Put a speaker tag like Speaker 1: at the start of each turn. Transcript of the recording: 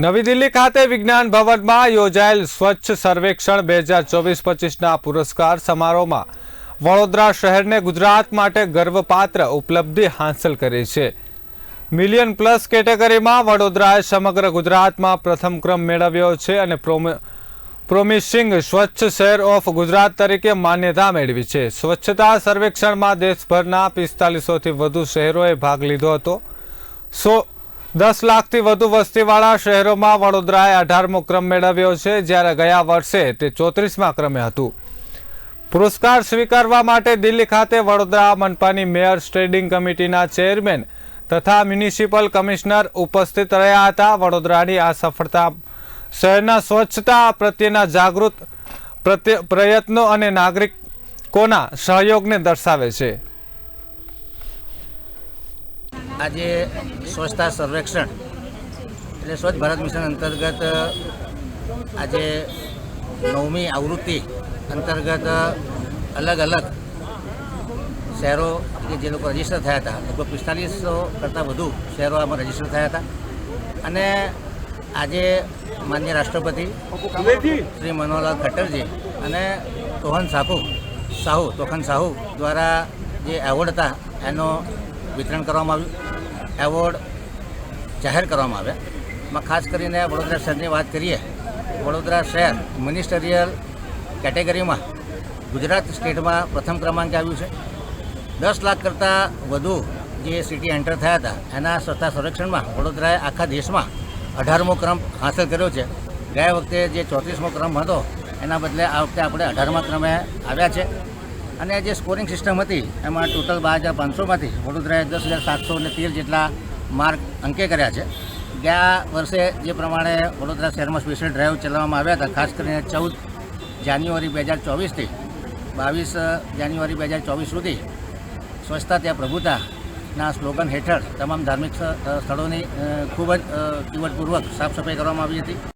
Speaker 1: નવી દિલ્હી ખાતે વિજ્ઞાન ભવનમાં યોજાયેલ સ્વચ્છ સર્વેક્ષણ બે હજાર ચોવીસ પચીસના પુરસ્કાર સમારોહમાં વડોદરા શહેરને ગુજરાત માટે ગર્વપાત્ર ઉપલબ્ધિ હાંસલ કરી છે. મિલિયન પ્લસ કેટેગરીમાં વડોદરાએ સમગ્ર ગુજરાતમાં પ્રથમ ક્રમ મેળવ્યો છે અને પ્રોમ- પ્રોમિસિંગ સ્વચ્છ શહેર ઓફ ગુજરાત તરીકે માન્યતા મેળવી છે. સ્વચ્છતા સર્વેક્ષણમાં દેશભરના પિસ્તાલીસોથી વધુ શહેરોએ ભાગ લીધો હતો. સો દસ લાખથી વધુ વસ્તીવાળા શહેરોમાં વડોદરાએ અઢારમો ક્રમ મેળવ્યો છે, જ્યારે ગયા વર્ષે તે ચોત્રીસમાં ક્રમે હતું. પુરસ્કાર સ્વીકારવા માટે દિલ્હી ખાતે વડોદરા મનપાની મેયર સ્ટેન્ડિંગ કમિટીના ચેરમેન તથા મ્યુનિસિપલ કમિશનર ઉપસ્થિત રહ્યા હતા. વડોદરાની આ સફળતા શહેરના સ્વચ્છતા પ્રત્યેના જાગૃત પ્રયત્નો અને નાગરિકોના સહયોગને દર્શાવે છે.
Speaker 2: આજે સ્વચ્છતા સર્વેક્ષણ એટલે સ્વચ્છ ભારત મિશન અંતર્ગત આજે નવમી આવૃત્તિ અંતર્ગત અલગ અલગ શહેરો કે જે લોકો રજિસ્ટર થયા હતા, લગભગ પિસ્તાલીસો કરતાં વધુ શહેરો આમાં રજિસ્ટર થયા હતા. અને આજે માન્ય રાષ્ટ્રપતિ શ્રી મનોહરલાલ ખટ્ટરજી અને તોહન સાહુ સાહુ તોખન સાહુ દ્વારા જે એવોર્ડ હતા, એનો વિતરણ કરવામાં આવ્યું. એવોર્ડ જાહેર કરવામાં આવ્યા. એમાં ખાસ કરીને વડોદરા શહેરની વાત કરીએ, વડોદરા શહેર મિનિસ્ટરિયલ કેટેગરીમાં ગુજરાત સ્ટેટમાં પ્રથમ ક્રમાંકે આવ્યું છે. દસ લાખ કરતાં વધુ જે સિટી એન્ટર થયા હતા, એના સ્વચ્છતા સંરક્ષણમાં વડોદરાએ આખા દેશમાં અઢારમો ક્રમ હાંસલ કર્યો છે. ગયા વખતે જે ચોત્રીસમો ક્રમ હતો, એના બદલે આ વખતે આપણે અઢારમા ક્રમે આવ્યા છે. અને જે સ્કોરિંગ સિસ્ટમ હતી, એમાં ટોટલ બાર હજાર પાંચસોમાંથી વડોદરાએ દસ હજાર સાતસો ને તેર જેટલા માર્ક અંકે કર્યા છે. ગયા વર્ષે જે પ્રમાણે વડોદરા શહેરમાં સ્પેશિયલ ડ્રાઈવ ચલાવવામાં આવ્યા હતા, ખાસ કરીને ચૌદ જાન્યુઆરી બે હજાર ચોવીસથી, બાવીસ જાન્યુઆરી બે હજાર ચોવીસ સુધી સ્વચ્છતા ત્યાં પ્રભુતાના સ્લોગન હેઠળ તમામ ધાર્મિક સ્થળોની ખૂબ જ ચીવટપૂર્વક સાફ કરવામાં આવી હતી.